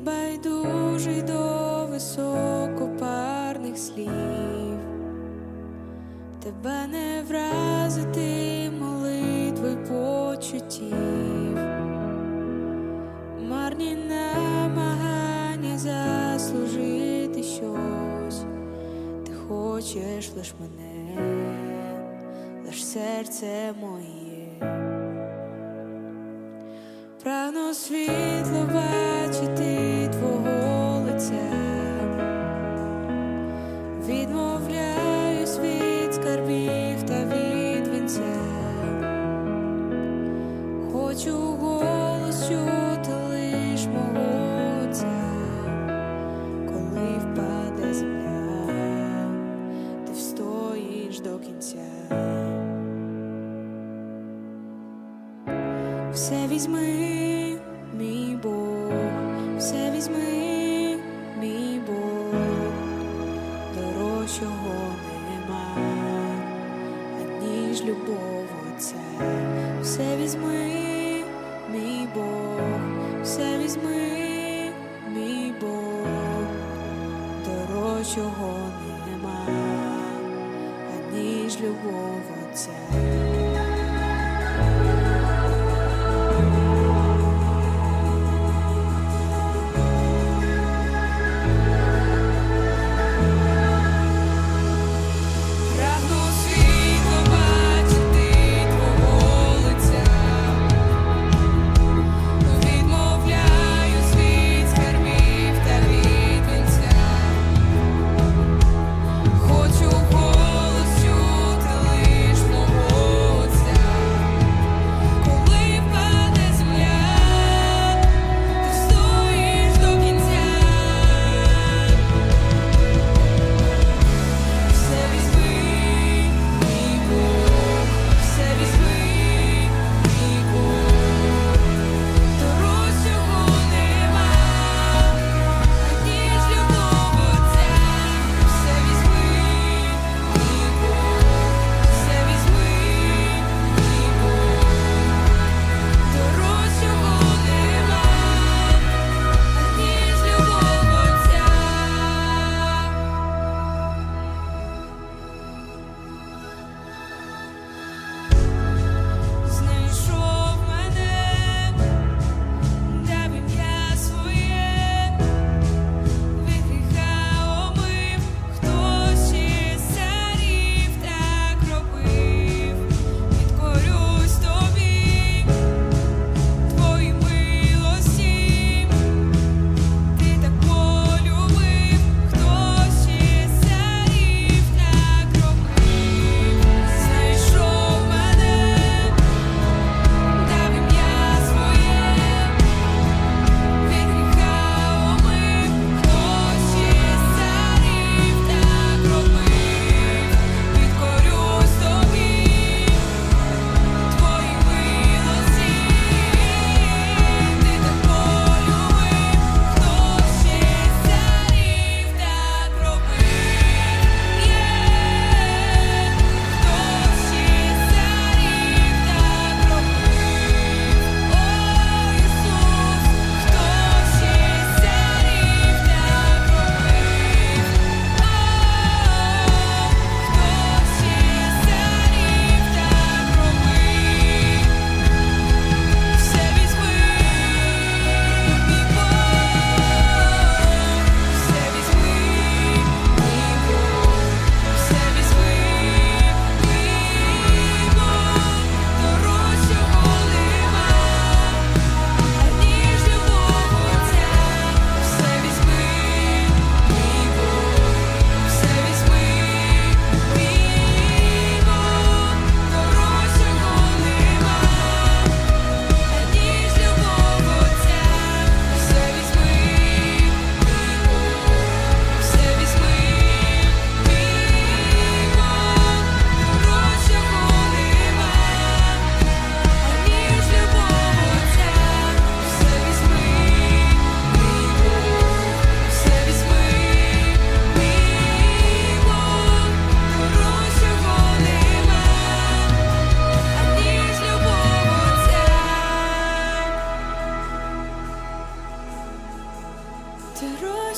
Байдужий до високопарних слів, тебе не вразити молитви почуттів, марні намагання заслужити щось, ти хочеш лиш мене, лиш серце моє. Прагну світло візьми, мій Бог, все візьми, мій Бог, дорожчого нема, аніж любов Отця. Все візьми, мій Бог, все візьми, мій Бог, дорожчого нема, аніж любов Отця.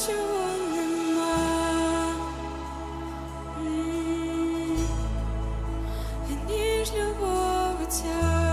чого нема. Ніж любов тя.